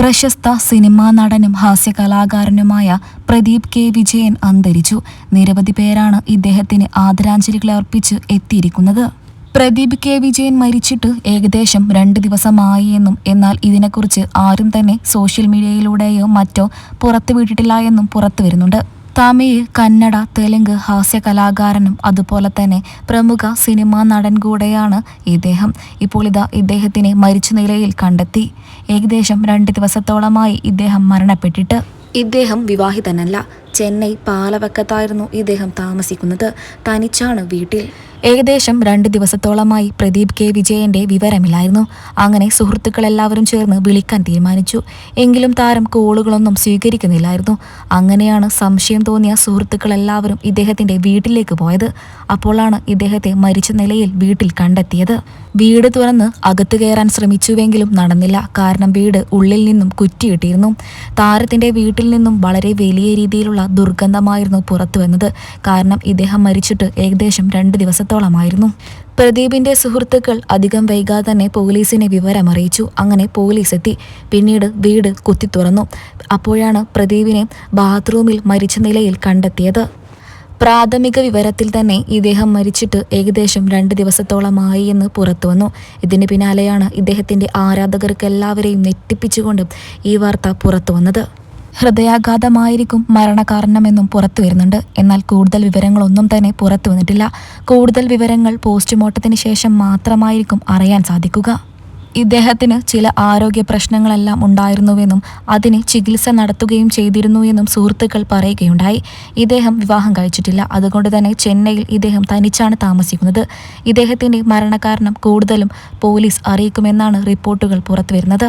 പ്രശസ്ത സിനിമാ നടനും ഹാസ്യകലാകാരനുമായ പ്രദീപ് കെ. വിജയൻ അന്തരിച്ചു. നിരവധി പേരാണ് ഇദ്ദേഹത്തിന് ആദരാഞ്ജലികൾ അർപ്പിച്ച് എത്തിയിരിക്കുന്നത്. പ്രദീപ് കെ. വിജയൻ മരിച്ചിട്ട് ഏകദേശം രണ്ട് ദിവസമായി എന്നും എന്നാൽ ഇതിനെക്കുറിച്ച് ആരും തന്നെ സോഷ്യൽ മീഡിയയിലൂടെയോ മറ്റോ പുറത്തുവിട്ടിട്ടില്ല എന്നും പുറത്തു വരുന്നുണ്ട് തമിഴ് കന്നഡ തെലുങ്ക് ഹാസ്യ കലാകാരനും അതുപോലെ തന്നെ പ്രമുഖ സിനിമാ നടൻ കൂടെയാണ് ഇദ്ദേഹം. ഇപ്പോൾ ഇതാ ഇദ്ദേഹത്തിനെ മരിച്ച നിലയിൽ കണ്ടെത്തി. ഏകദേശം രണ്ട് ദിവസത്തോളമായി ഇദ്ദേഹം മരണപ്പെട്ടിട്ട്. ഇദ്ദേഹം വിവാഹിതനല്ല. ചെന്നൈ പാലവക്കത്തായിരുന്നു ഇദ്ദേഹം താമസിക്കുന്നത്. തനിച്ചാണ് വീട്ടിൽ. ഏകദേശം രണ്ട് ദിവസത്തോളമായി പ്രദീപ് കെ. വിജയന്റെ വിവരമില്ലായിരുന്നു. അങ്ങനെ സുഹൃത്തുക്കളെല്ലാവരും ചേർന്ന് വിളിക്കാൻ തീരുമാനിച്ചു. എങ്കിലും താരം കോളുകളൊന്നും സ്വീകരിക്കുന്നില്ലായിരുന്നു. അങ്ങനെയാണ് സംശയം തോന്നിയ സുഹൃത്തുക്കളെല്ലാവരും ഇദ്ദേഹത്തിന്റെ വീട്ടിലേക്ക് പോയത്. അപ്പോഴാണ് ഇദ്ദേഹത്തെ മരിച്ച നിലയിൽ വീട്ടിൽ കണ്ടെത്തിയത്. വീട് തുറന്ന് അകത്തു കയറാൻ ശ്രമിച്ചുവെങ്കിലും നടന്നില്ല. കാരണം വീട് ഉള്ളിൽ നിന്നും കുറ്റിയിട്ടിരുന്നു. താരത്തിന്റെ വീട്ടിൽ നിന്നും വളരെ വലിയ രീതിയിലുള്ള ദുർഗന്ധമായിരുന്നു പുറത്തു വന്നത് കാരണം ഇദ്ദേഹം മരിച്ചിട്ട് ഏകദേശം രണ്ട് ദിവസത്തോളമായിരുന്നു പ്രദീപിന്റെ സുഹൃത്തുക്കൾ അധികം വൈകാതെ തന്നെ പോലീസിനെ വിവരമറിയിച്ചു. അങ്ങനെ പോലീസ് എത്തി പിന്നീട് വീട് കുത്തി തുറന്നു അപ്പോഴാണ് പ്രദീപിനെ ബാത്റൂമിൽ മരിച്ച നിലയിൽ കണ്ടെത്തിയത്. പ്രാഥമിക വിവരത്തിൽ തന്നെ ഇദ്ദേഹം മരിച്ചിട്ട് ഏകദേശം രണ്ട് ദിവസത്തോളമായി എന്ന് പുറത്തുവന്നു. ഇതിന് പിന്നാലെയാണ് ഇദ്ദേഹത്തിന്റെ ആരാധകർക്ക് എല്ലാവരെയും ഈ വാർത്ത പുറത്തുവന്നത്. ഹൃദയാഘാതമായിരിക്കും മരണകാരണമെന്നും പുറത്തു വരുന്നുണ്ട്. എന്നാൽ കൂടുതൽ വിവരങ്ങളൊന്നും തന്നെ പുറത്തു വന്നിട്ടില്ല. കൂടുതൽ വിവരങ്ങൾ പോസ്റ്റ്മോർട്ടത്തിന് ശേഷം മാത്രമായിരിക്കും അറിയാൻ സാധിക്കുക. ഇദ്ദേഹത്തിന് ചില ആരോഗ്യ പ്രശ്നങ്ങളെല്ലാം ഉണ്ടായിരുന്നുവെന്നും അതിന് ചികിത്സ നടത്തുകയും ചെയ്തിരുന്നു എന്നും സുഹൃത്തുക്കൾ പറയുകയുണ്ടായി. ഇദ്ദേഹം വിവാഹം കഴിച്ചിട്ടില്ല. അതുകൊണ്ട് തന്നെ ചെന്നൈയിൽ ഇദ്ദേഹം തനിച്ചാണ് താമസിക്കുന്നത്. ഇദ്ദേഹത്തിന്റെ മരണകാരണം കൂടുതലും പോലീസ് അറിയിക്കുമെന്നാണ് റിപ്പോർട്ടുകൾ പുറത്തുവരുന്നത്